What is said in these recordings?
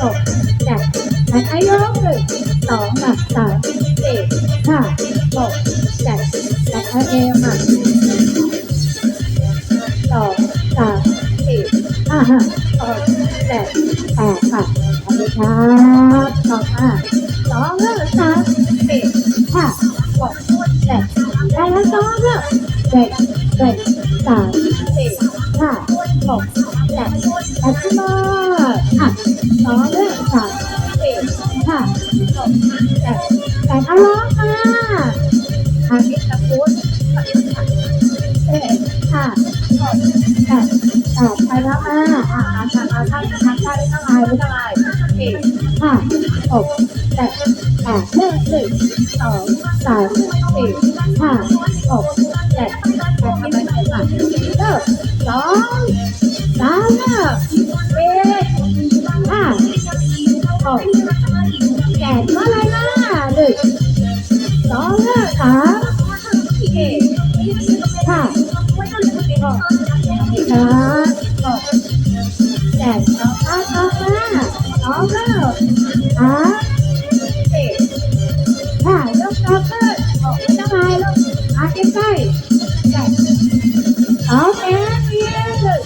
หกเจ็ดแปดให้ยกหนึ่งสองค่ะสามสี่ห้าหกเจ็ดแปดให้เอวค่ะสองสามสี่ห้าหกเจ็ดแปดค่ะขอบคุณครับสองค่ะสองค่ะสามสี่ห้าหกเจ็ดแปดแล้วสองค่ะเจ็ดเจ็ดสามสี่ห้าหกเจ็ดแปดขึ้นมาอะ สองค่ะสามสี่ห้าหกเจ็ดแปดเอาล้อมาอาทิตย์ละพุธเจ็ดห้าหกเจ็ดแปดไปแล้วมาอะอะทำเอาท่านทำได้ไม่ต้องอายไม่ต้องอายสี่ห้าหกเจ็ดแปดหนึ่งหนึ่งสองสามสี่ห้าหกเจ็ดแปดที่ไม่ใช่ค่ะเลิกสอง เลิกสามสี่ห้าหกสี่ห้าหกเจ็ดสองห้าสองห้าสองเลิกสามสี่ห้ายกกลับขึ้นหกไม่ต้องอายลูกมาใกล้ๆเจ็ดสองแอนเวียนหนึ่ง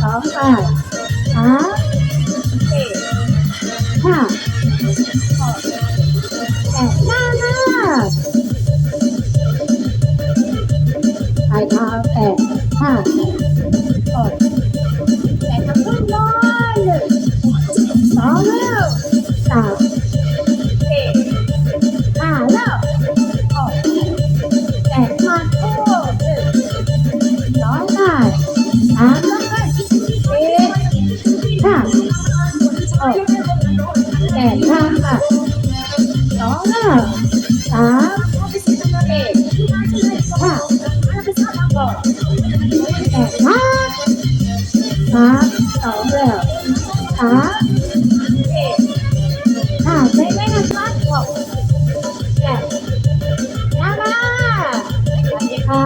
สองแปายเท้าแปดห้าหกแต่ทำขึ้นน้อยหนึ่งสองแล้วสามสี่ห้าแล้วหกเจ็ดมาโอ้หนึ่งสองแปดสามแล้วสี่ห้าหกเจ็ดห้าสองแล้ว บมากขาสองแบบขาขาไม่ไม่นะมากหรอกแปดบน่ารักค่